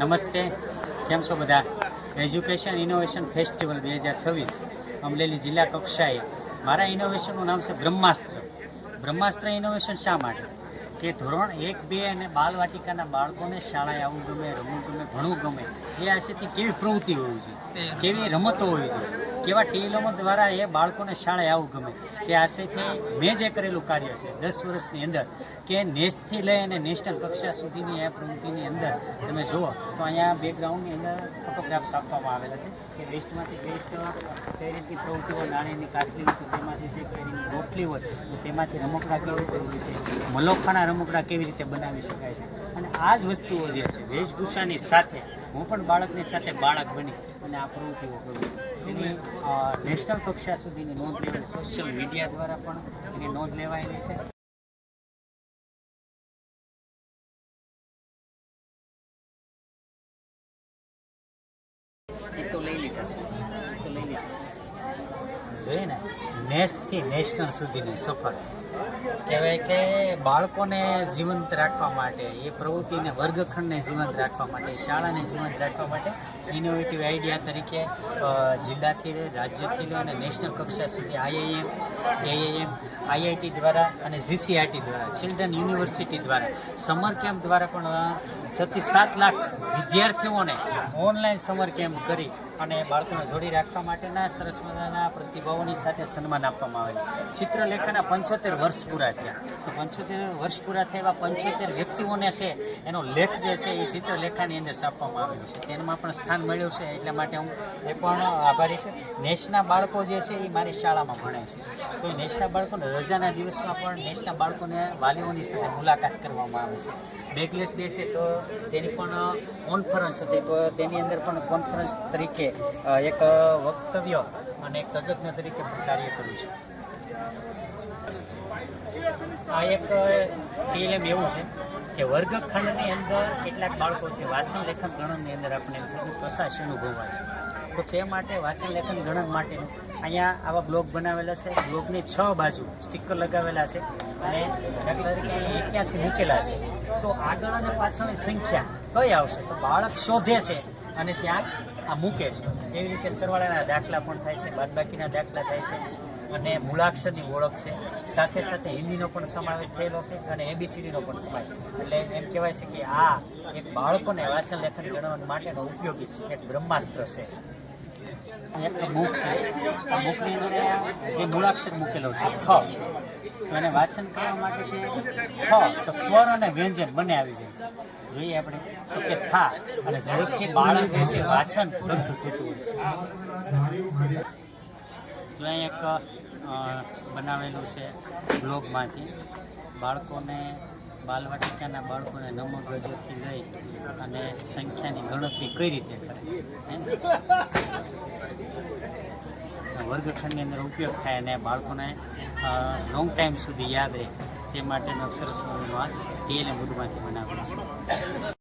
નમસ્તે. કેમ છો બધા? એજ્યુકેશન ઇનોવેશન ફેસ્ટિવલ બે હજાર છવ્વીસ અમરેલી જિલ્લા કક્ષાએ. મારા ઇનોવેશનનું નામ છે બ્રહ્માસ્ત્ર. બ્રહ્માસ્ત્ર ઇનોવેશન શા માટે? કે ધોરણ એક બે અને બાલવાટિકાના બાળકોને શાળાએ આવવું ગમે રમવું ગમે ભણવું ગમે એ આશેથી કેવી પ્રવૃત્તિ હોવી જોઈએ? કેવી રમતો હોવી જોઈએ? કેવા ટીલોમો દ્વારા એ બાળકોને શાળાએ આવવું ગમે તે આશયથી મેં જે કરેલું કાર્ય છે દસ વર્ષની અંદર કે નેશથી લઈ અને નેશનલ કક્ષા સુધીની આ પ્રવૃત્તિની અંદર તમે જુઓ, તો અહીંયા બેકગ્રાઉન્ડની અંદર ફોટોગ્રાફ્સ આપવામાં આવેલા છે કે વેસ્ટમાંથી બેસ્ટ કઈ રીતની પ્રવૃત્તિઓ નાણીની કાચલી હોય તો તેમાંથી છે કઈ રોટલી હોય તો તેમાંથી રમકડા કેવી રીતે હોય છે, મલોખાના રમકડા કેવી રીતે બનાવી શકાય છે અને આ જ વસ્તુઓ જે છે વેશભૂષાની સાથે હું પણ બાળકની સાથે બાળક બની અને આ પ્રવૃત્તિઓ કરું છું. એની નેશનલ કક્ષા સુધીની નોંધ લેવાય સોશિયલ મીડિયા દ્વારા પણ એની નોંધ લેવાયેલી છે. એ તો લઈ લીધા છે. તો લઈ લીધા. જોઈએ ને નેશથી નેશનલ સુધીની સફર. કહેવાય કે બાળકોને જીવંત રાખવા માટે એ પ્રવૃત્તિને વર્ગખંડને જીવંત રાખવા માટે શાળાને જીવંત રાખવા માટે ઇનોવેટિવ આઈડિયા તરીકે જિલ્લાથી લઈ, રાજ્યથી લઈ અને નેશનલ કક્ષા સુધી આઈઆઈએમ એઆઈએમ આઈઆઈટી દ્વારા અને જીસીઆરટી દ્વારા ચિલ્ડ્રન યુનિવર્સિટી દ્વારા સમર કેમ્પ દ્વારા પણ છથી સાત લાખ વિદ્યાર્થીઓને ઓનલાઈન સમર કેમ્પ કરી અને બાળકોને જોડી રાખવા માટેના સરસ મજાના પ્રતિભાવોની સાથે સન્માન આપવામાં આવેલું ચિત્રલેખાના પંચોતેર વર્ષ પૂરા થયા. તો પંચોતેર વર્ષ પૂરા થયા એવા પંચોતેર વ્યક્તિઓને છે, એનો લેખ જે છે એ ચિત્રલેખાની અંદર છાપવામાં આવ્યો છે. તેમાં પણ સ્થાન મળ્યું છે, એટલા માટે હું એ પણ આભારી છે. નેશના બાળકો જે છે એ મારી શાળામાં ભણે છે. તો એ નેશના બાળકોને રજાના દિવસમાં પણ નેશના બાળકોને વાલીઓની સાથે મુલાકાત કરવામાં આવે છે. બેગલેસ દેશે તો તેની પણ કોન્ફરન્સ હતી. તો તેની અંદર પણ કોન્ફરન્સ તરીકે એક વક્તવ્ય અને એક તજજ્ઞ તરીકે કાર્ય કર્યું છે. આ એક ટીએલએમ એવું છે કે વર્ગખંડની અંદર કેટલાક બાળકો છે, વાંચન લેખન ગણનની અંદર આપણે થોડું કશાશ અનુભવાય છે. તો તે માટે વાંચન લેખન ગણન માટેનું અહીંયા આવા બ્લોગ બનાવેલા છે. બ્લોગની છ બાજુ સ્ટીકર લગાવેલા છે અને દાખલા તરીકે એક્યાસી મૂકેલા છે. તો આગળ અને પાછળની સંખ્યા કઈ આવશે? તો બાળક શોધે છે. અને ત્યાં આ મૂકે છે. એવી રીતે સરવાળાના દાખલા પણ થાય છે, બાદબાકીના દાખલા થાય છે અને મૂળાક્ષરની ઓળખ છે. સાથે સાથે હિન્દીનો પણ સમાવેશ થયેલો છે અને એબીસીડીનો પણ સમાવેશ. એટલે એમ કહેવાય છે કે આ એક બાળકોને વાંચન લેખન ગણવા માટેનો ઉપયોગી એક બ્રહ્માસ્ત્ર છે. એક બુક છે. આ બુકની અંદર જે મૂળાક્ષર મૂકેલો છે, થ. તો એને વાંચન કરવા માટે કે થ, તો સ્વર અને વ્યંજન બંને આવી જાય છે. જોઈએ આપણે તો કે થા અને ઝડપથી બાળક જે છે વાંચન બંધ થતું હોય છે. જો અહીં એક બનાવેલું છે બ્લોગમાંથી. બાળકોને બાલવાટિકાના બાળકોને નમોગ્રજોથી લઈ અને સંખ્યાની ગણતરી કઈ રીતે કરે? વર્ગખંડની અંદર ઉપયોગ થાય અને બાળકોને લોંગ ટાઈમ સુધી યાદ રહે. તે માટેનો અક્ષર સ્વરૂપમાં ટીએલએમ વુડમાંથી બનાવેલો છે.